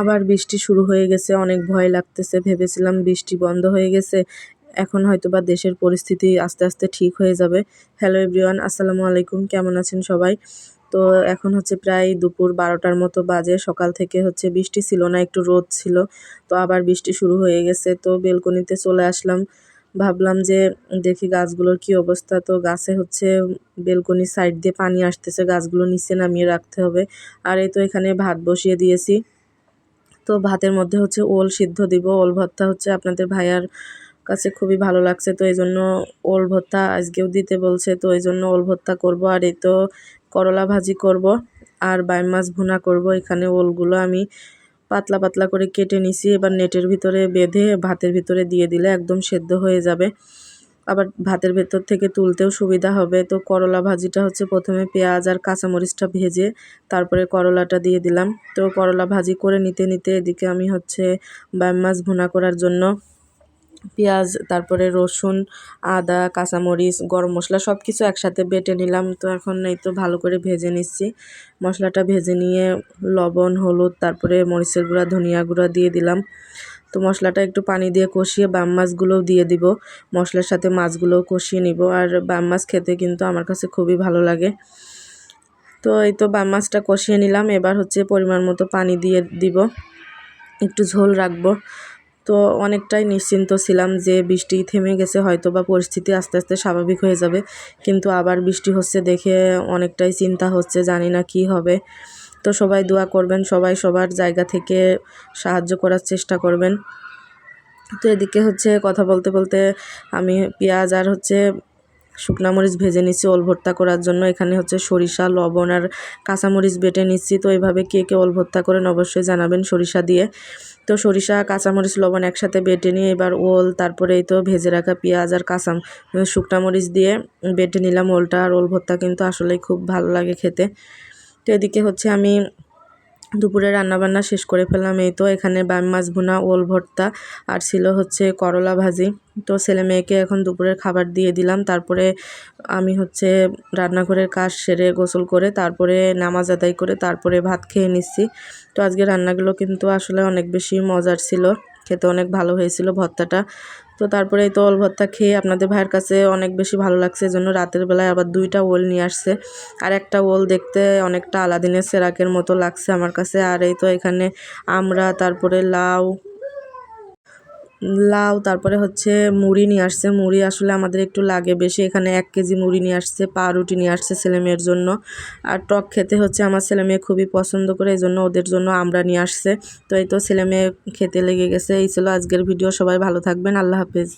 আবার বৃষ্টি শুরু হয়ে গেছে, অনেক ভয় লাগতেছে, ভেবেছিলাম বৃষ্টি বন্ধ হয়ে গেছে। এখন হয়তো বা দেশের পরিস্থিতি আস্তে আস্তে ঠিক হয়ে যাবে। হ্যালো এভরিওয়ান, আসসালামু আলাইকুম, কেমন আছেন সবাই? তো এখন হচ্ছে প্রায় দুপুর বারোটার মতো বাজে, সকাল থেকে হচ্ছে বৃষ্টি ছিল না, একটু রোদ ছিল। তো আবার বৃষ্টি শুরু হয়ে গেছে, তো বেলকনিতে চলে আসলাম। ভাবলাম যে দেখি গাছগুলোর কি অবস্থা, তো গাছে হচ্ছে বেলকনির সাইড দিয়ে পানি আসতেছে, গাছগুলো নিচে নামিয়ে রাখতে হবে। আর এই তো এখানে ভাত বসিয়ে দিয়েছি। তো ভাতের মধ্যে হচ্ছে ওল সিদ্ধ দিব। ওল ভর্তা হচ্ছে আপনাদের ভাইয়ার কাছে খুবই ভালো লাগছে, তো এই জন্য ওল ভর্তা আজকেও দিতে বলছে, তো এই জন্য ওল ভর্তা করব আর এই তো করলা ভাজি করব আর বাই মাছ ভুনা করব। এখানে ওলগুলো আমি পাতলা পাতলা করে কেটে নিছি, এবার নেটের ভিতরে বেঁধে ভাতের ভিতরে দিয়ে দিলে একদম সেদ্ধ হয়ে যাবে। আবার ভাতের ভেতর থেকে তুলতেও সুবিধা হবে। তো করলা ভাজিটা হচ্ছে প্রথমে পেঁয়াজ আর কাঁচামরিচটা ভেজে তারপরে করলাটা দিয়ে দিলাম। তো করলা ভাজি করে নিতে নিতে এদিকে আমি হচ্ছে বাম মাছ ভুনা করার জন্য পেঁয়াজ, তারপরে রসুন, আদা, কাঁচামরিচ, গরম মশলা সব কিছু একসাথে বেটে নিলাম। তো এখন এই তো ভালো করে ভেজে নিচ্ছি। মশলাটা ভেজে নিয়ে লবণ, হলুদ, তারপরে মরিচের গুঁড়া, ধনিয়া গুঁড়া দিয়ে দিলাম। তো মশলাটা একটু পানি দিয়ে কষিয়ে বাম মাছগুলোও দিয়ে দিব। মশলার সাথে মাছগুলোও কষিয়ে নিব। আর বাম মাছ খেতে কিন্তু আমার কাছে খুবই ভালো লাগে। তো এই তো বাম মাছটা কষিয়ে নিলাম। এবার হচ্ছে পরিমাণ মতো পানি দিয়ে দিব। একটু ঝোল রাখব। তো অনেকটাই নিশ্চিন্ত ছিলাম যে বৃষ্টি থেমে গেছে, হয়তো বা পরিস্থিতি আস্তে আস্তে স্বাভাবিক হয়ে যাবে। কিন্তু আবার বৃষ্টি হচ্ছে দেখে অনেকটাই চিন্তা হচ্ছে, জানি না কি হবে। তো সবাই দোয়া করবেন, সবাই সবার জায়গা থেকে সাহায্য করার চেষ্টা করবেন। তো এদিকে হচ্ছে কথা বলতে বলতে আমি পেঁয়াজ আর হচ্ছে শুকনা মরিচ ভেজে নিচ্ছি ওল ভর্তা করার জন্য। এখানে হচ্ছে সরিষা, লবণ আর কাঁচামরিচ বেটে নিচ্ছি। তো এইভাবে কে কে ওল ভর্তা করেন অবশ্যই জানাবেন সরিষা দিয়ে। তো সরিষা কাঁচামরিচ লবণ একসাথে বেটে নিয়ে এবার ওল, তারপরে এই তো ভেজে রাখা পেঁয়াজ আর কাঁচা শুকনা মরিচ দিয়ে বেটে নিলাম ওলটা। আর ওল ভর্তা কিন্তু আসলেই খুব ভালো লাগে খেতে। তো এদিকে হচ্ছে আমি দুপুরে রান্নাবান্না শেষ করে ফেললাম। এই তো এখানে বাম মাছ ভুনা, ওল ভর্তা আর ছিল হচ্ছে করলা ভাজি। তো ছেলে মেয়েকে এখন দুপুরের খাবার দিয়ে দিলাম। তারপরে আমি হচ্ছে রান্নাঘরের কাজ সেরে গোসল করে, তারপরে নামাজ আদায় করে, তারপরে ভাত খেয়ে নিচ্ছি। তো আজকে রান্নাগুলো কিন্তু আসলে অনেক বেশি মজার ছিল। খেতে অনেক ভালো হয়েছিল ভর্তাটা। তো তারপরে এই তো ওল ভর্তা খেয়ে আপনাদের ভাইয়ের কাছে অনেক বেশি ভালো লাগছে জন্য রাতের বেলায় আবার দুইটা ওল নিয়ে আসছে। আর একটা ওল দেখতে অনেকটা আলাদিনের সেরাকের মতো লাগছে আমার কাছে। আর এই তো এখানে আমরা, তারপরে লাউ লাউ, তারপরে হচ্ছে মুড়ি নিয়ে আসছে। মুড়ি আসলে আমাদের একটু লাগে বেশি। এখানে এক কেজি মুড়ি নিয়ে আসছে, পাউরুটি নিয়ে আসছে ছেলেমেয়ের জন্য। আর টক খেতে হচ্ছে আমার ছেলেমেয়ে খুবই পছন্দ করে, এই জন্য ওদের জন্য আমরা নিয়ে আসছে। তো এই তো ছেলেমেয়ে খেতে লেগে গেছে। এই ছিল আজকের ভিডিও। সবাই ভালো থাকবেন। আল্লাহ হাফেজ।